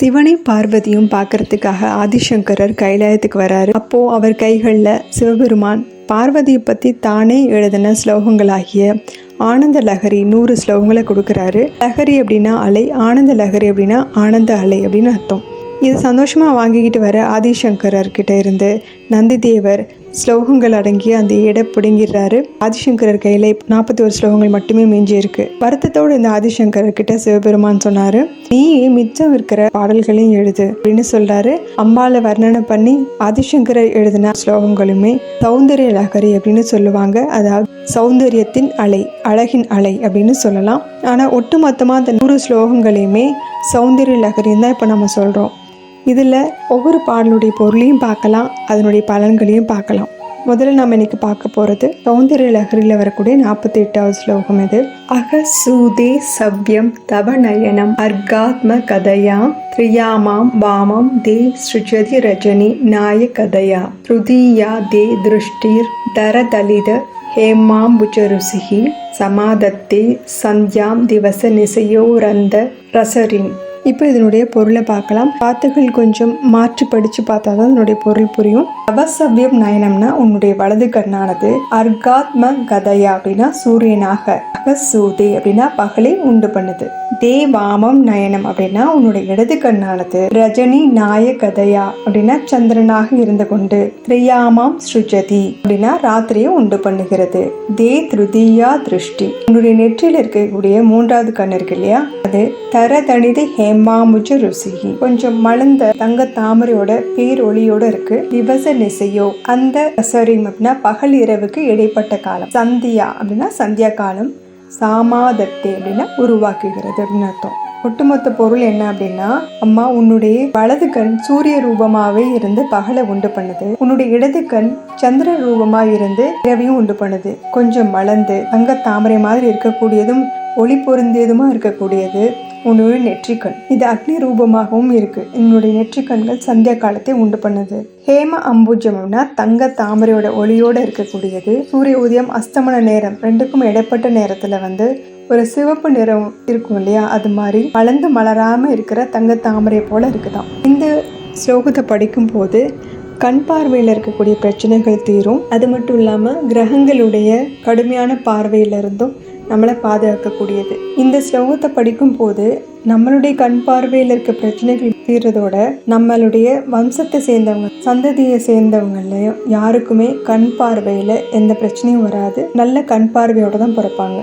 சிவனை பார்வதியும் பார்க்கறதுக்காக ஆதிசங்கரர் கைலாயத்துக்கு வராரு. அப்போ அவர் கைகளில் சிவபெருமான் பார்வதியை பற்றி தானே எழுதின ஸ்லோகங்களாகிய ஆனந்த லஹரி நூறு ஸ்லோகங்களை கொடுக்குறாரு. லஹரி அப்படின்னா அலை ஆனந்த லஹரி அப்படின்னா ஆனந்த அலை அப்படின்னு அர்த்தம். இது சந்தோஷமாக வாங்கிக்கிட்டு வர ஆதிசங்கரர் கிட்ட இருந்து நந்திதேவர் ஸ்லோகங்கள் அடங்கிய அந்த எடை பிடுங்கிடுறாரு. ஆதிசங்கரர் கையில் நாற்பத்தி ஒரு ஸ்லோகங்கள் மட்டுமே மிஞ்சி இருக்கு வருத்தத்தோடு இந்த ஆதிசங்கரர் கிட்ட சிவபெருமான் சொன்னாரு நீ மிச்சம் இருக்கிற பாடல்களையும் எழுது அப்படின்னு சொல்றாரு. அம்பால வர்ணனை பண்ணி ஆதிசங்கரர் எழுதின ஸ்லோகங்களுமே சௌந்தரிய லகரி அப்படின்னு சொல்லுவாங்க. அதாவது சௌந்தரியத்தின் அலை அழகின் அலை அப்படின்னு சொல்லலாம். ஆனால் ஒட்டுமொத்தமாக அந்த நூறு ஸ்லோகங்களையுமே சௌந்தரிய லகரின்னு தான் இப்போ நம்ம சொல்கிறோம் இதில் ஒவ்வொரு பாடலுடைய பொருளையும் பார்க்கலாம் அதனுடைய பலன்களையும் பார்க்கலாம். முதல்ல நம்ம இன்னைக்கு பார்க்க போகிறது சௌந்தரிய லஹரியில் வரக்கூடிய நாற்பத்தி எட்டாவது ஸ்லோகம் இது. அகசூதே சவ்யம் தவ நயனம் அர்காத்ம கதையாம் த்ரியாமாம் வாமம் தே ஸ்ருஜதி ரஜனி நாய கதையா ருதியா தே திருஷ்டிர் தரதலித ஹேமாம்புஜருசிகி சமாதத்தே சந்தியாம் திவச நிசையோரந்த ரசரின். இப்போ இதனுடைய பொருளை பார்க்கலாம். வார்த்தைகள் கொஞ்சம் மாற்றி படித்து பார்த்தா தான் இதனுடைய பொருள் புரியும். அவசவ்யம் நயனம்னா உன்னுடைய வலது கண்ணானது. அர்காத்ம கதையா அப்படின்னா சூரியனாக. அகசூதே அப்படின்னா பகலை உண்டு பண்ணுது. தேவாமம் நயனம் அப்படின்னா உன்னுடைய இடது கண்ணானது. ரஜினி நாய கதையா அப்படின்னா சந்திரனாக இருந்து கொண்டு. திரியாமாம் ஸ்ருஜதி அப்படின்னா ராத்திரியை உண்டு பண்ணுகிறது. தே திருதியா திருஷ்டி. உன்னுடைய நெற்றியில் இருக்கக்கூடிய மூன்றாவது கண் இருக்கு இல்லையா? அது தரதனிது ஹேமாமுஜ ருசிகி கொஞ்சம் மலர்ந்த தங்க தாமரையோட பேர் ஒளியோட இருக்கு. திவச நிசையோ அந்த சரி அப்படின்னா பகல் இரவுக்கு இடைப்பட்ட காலம். சந்தியா அப்படின்னா சந்தியா காலம் சாமாதத்தை அப்படின்னா உருவாக்குகிறது அப்படின்னு அர்த்தம். ஒட்டுமொத்த பொருள் என்ன அப்படின்னா அம்மா உன்னுடைய வலது கண் சூரிய ரூபமாவே இருந்து பகலை உண்டு பண்ணுது. உன்னுடைய இடது கண் சந்திர ரூபமா இருந்து இரவையும் உண்டு பண்ணுது. கொஞ்சம் மலர்ந்து தங்க தாமரை மாதிரி இருக்கக்கூடியதும் ஒளி பொருந்தியதுமா இருக்கக்கூடியது. உன்னுடைய நெற்றிக்கண். இது அக்னி ரூபமாகவும் இருக்கு. என்னுடைய நெற்றிக்கண்கள் சந்தியா காலத்தை உண்டு பண்ணுது. ஹேம அம்புஜம்னா தங்க தாமரையோட ஒளியோட இருக்கக்கூடியது. சூரிய உதயம் அஸ்தமன நேரம். ரெண்டுக்கும் இடைப்பட்ட நேரத்துல வந்து ஒரு சிவப்பு நிறம் இருக்கும் இல்லையா? அது மாதிரி வளர்ந்து மலராம இருக்கிற தங்க தாமரை போல இருக்குதான் இந்த ஸ்லோகத்தை படிக்கும் போது கண் பார்வையில் இருக்கக்கூடிய பிரச்சனைகள் தீரும். அது மட்டும் இல்லாமல் கிரகங்களுடைய கடுமையான பார்வையிலிருந்தும் நம்மளை பாதுகாக்கக்கூடியது. இந்த ஸ்லோகத்தை படிக்கும் போது நம்மளுடைய கண் பார்வையில் இருக்க பிரச்சனைகள் தீர்றதோட நம்மளுடைய வம்சத்தை சேர்ந்தவங்க சந்ததியை சேர்ந்தவங்களையும் யாருக்குமே கண் பார்வையில் எந்த பிரச்சனையும் வராது. நல்ல கண் பார்வையோட தான் பிறப்பாங்க.